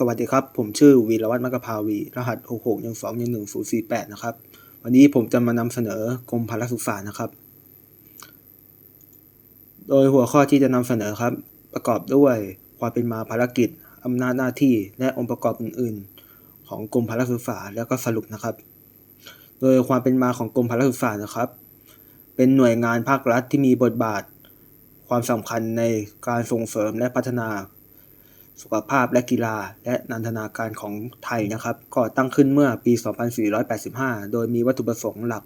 สวัสดีครับ ผมชื่อวีรวัฒน์มกภาวี รหัส 6 6 1 2 1 1 0 4 8 นะครับ วันนี้ผมจะมานำเสนอกรมพละศึกษานะครับ โดยหัวข้อที่จะนำเสนอครับ ประกอบด้วยความเป็นมาภารกิจอำนาจหน้าที่และองค์ประกอบอื่น ๆ ของกรมพละศึกษาแล้วก็สรุปนะครับ โดยความเป็นมาของกรมพละศึกษานะครับ เป็นหน่วยงานภาครัฐที่มีบทบาท ความสำคัญในการส่งเสริมและพัฒนา สุขภาพและกีฬา และนันทนาการของไทยนะครับก่อตั้งขึ้นเมื่อปี 2485 โดยมีวัตถุประสงค์หลัก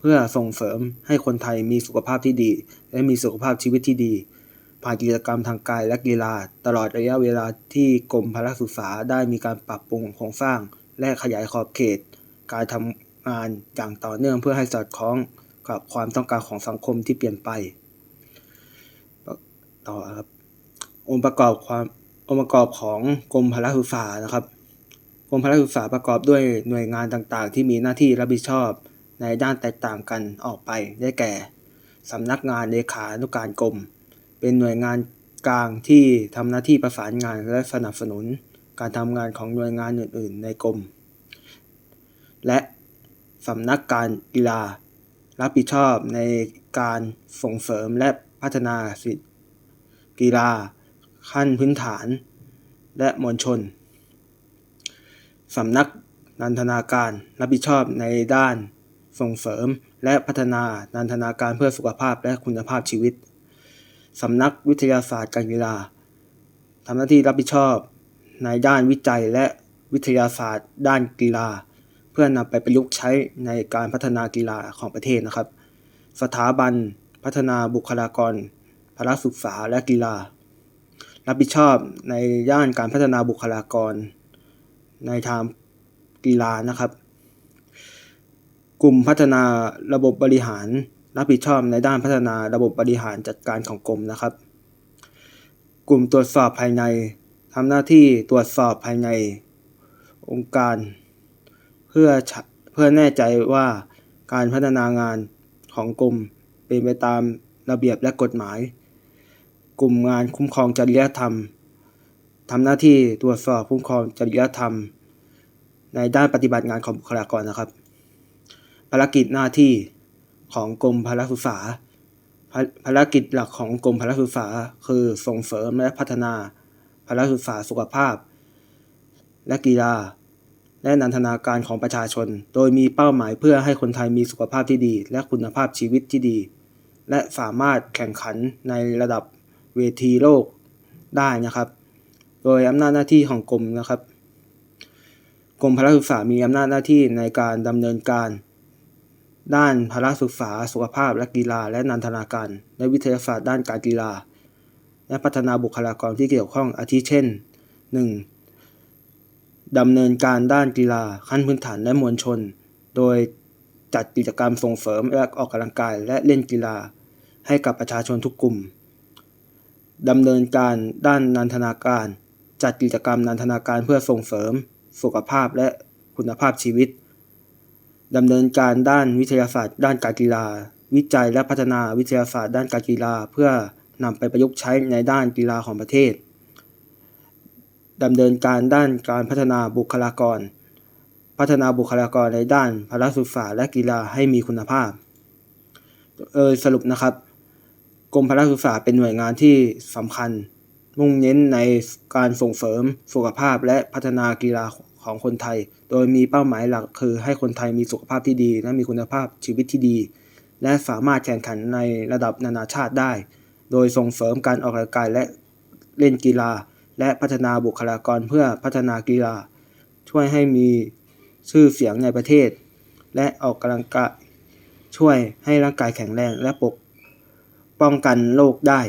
เพื่อส่งเสริมให้คนไทยมีสุขภาพที่ดี และมีสุขภาพชีวิตที่ดี ผ่านกิจกรรมทางกายและกีฬา ตลอดระยะเวลาที่กรมพละศึกษาได้มีการปรับปรุงโครงสร้าง และขยายขอบเขต การทำงานอย่างต่อเนื่องเพื่อให้สอดคล้องกับความต้องการของสังคมที่เปลี่ยนไป ต่อครับองค์ประกอบความ องค์ประกอบของกรมพละศึกษานะครับ กรมพละศึกษาประกอบด้วยหน่วยงานต่างๆ ที่มีหน้าที่รับผิดชอบในด้านแตกต่างกันออกไปได้แก่สำนักงานเลขานุการกรม เป็นหน่วยงานกลางที่ทำหน้าที่ประสานงานและสนับสนุนการทำงานของหน่วยงานอื่น ๆ ในกรม และสำนักการกีฬารับผิดชอบในการส่งเสริมและพัฒนาสิทธิกีฬา ขั้นพื้นฐาน และมวลชนสำนักนันทนาการรับผิดชอบในด้านส่งเสริมและพัฒนานันทนาการเพื่อสุขภาพและคุณภาพชีวิตสำนักวิทยาศาสตร์การกีฬาทำหน้าที่รับผิดชอบในด้านวิจัยและวิทยาศาสตร์ ด้านกีฬา เพื่อนำไปประยุกต์ใช้ในการพัฒนากีฬาของประเทศนะครับ สถาบันพัฒนาบุคลากรพละศึกษาและกีฬา รับผิดชอบในย่านการพัฒนาบุคลากร ในทางกีฬานะครับ กลุ่มพัฒนาระบบบริหาร รับผิดชอบในด้านพัฒนาระบบบริหารจัดการของกรมนะครับ กลุ่มตรวจสอบภายในทำหน้าที่ตรวจสอบภายในองค์การ เพื่อเพื่อแน่ใจว่าการพัฒนางานของกรมเป็นไปตามระเบียบและกฎหมาย กลุ่มงานคุ้มครองจริยธรรมทำหน้าที่ตรวจสอบคุ้มครองจริยธรรม ในด้านปฏิบัติงานของบุคลากรนะครับ ภารกิจหน้าที่ของกรมพลศึกษาภารกิจหลักของกรมพลศึกษา คือส่งเสริมและพัฒนาพลศึกษาสุขภาพ และกีฬา และนันทนาการของประชาชน โดยมีเป้าหมายเพื่อให้คนไทยมีสุขภาพที่ดี และคุณภาพชีวิตที่ดี และสามารถแข่งขันในระดับ เวทีโลกได้นะครับ โดยอำนาจหน้าที่ของกรมนะครับกรมพละศึกษามีอำนาจหน้าที่ในการดำเนินการ ด้านพละศึกษา สุขภาพและกีฬา และนันทนาการในวิทยาศาสตร์ด้านการกีฬา และพัฒนาบุคลากรที่เกี่ยวข้องอาทิเช่น 1. ดำเนินการด้านกีฬาขั้นพื้นฐานและมวลชน โดยจัดกิจกรรมส่งเสริมและออกกำลังกายและเล่นกีฬา ให้กับประชาชนทุกกลุ่ม ดำเนินการด้านนันทนาการ จัดกิจกรรมนันทนาการเพื่อส่งเสริม สุขภาพและคุณภาพชีวิตดำเนินการด้านวิทยาศาสตร์ ด้านการกีฬา วิจัยและพัฒนาวิทยาศาสตร์ ด้านการกีฬา เพื่อนำไปประยุกต์ใช้ในด้านกีฬาของประเทศดำเนินการด้านการพัฒนาบุคลากร พัฒนาบุคลากรในด้านพละศึกษาและกีฬาให้มีคุณภาพโดยสรุปนะครับ กรมพละศึกษาเป็นหน่วยงานที่สำคัญ มุ่งเน้นในการส่งเสริมสุขภาพและพัฒนากีฬาของคนไทย โดยมีเป้าหมายหลักคือให้คนไทยมีสุขภาพที่ดี และมีคุณภาพชีวิตที่ดี และสามารถแข่งขันในระดับนานาชาติได้ โดยส่งเสริมการออกกำลังกายและเล่นกีฬา และพัฒนาบุคลากรเพื่อพัฒนากีฬา ช่วยให้มีชื่อเสียงในประเทศ และออกกำลังกายช่วยให้ร่างกายแข็งแรงและปก ป้องกันโรคได้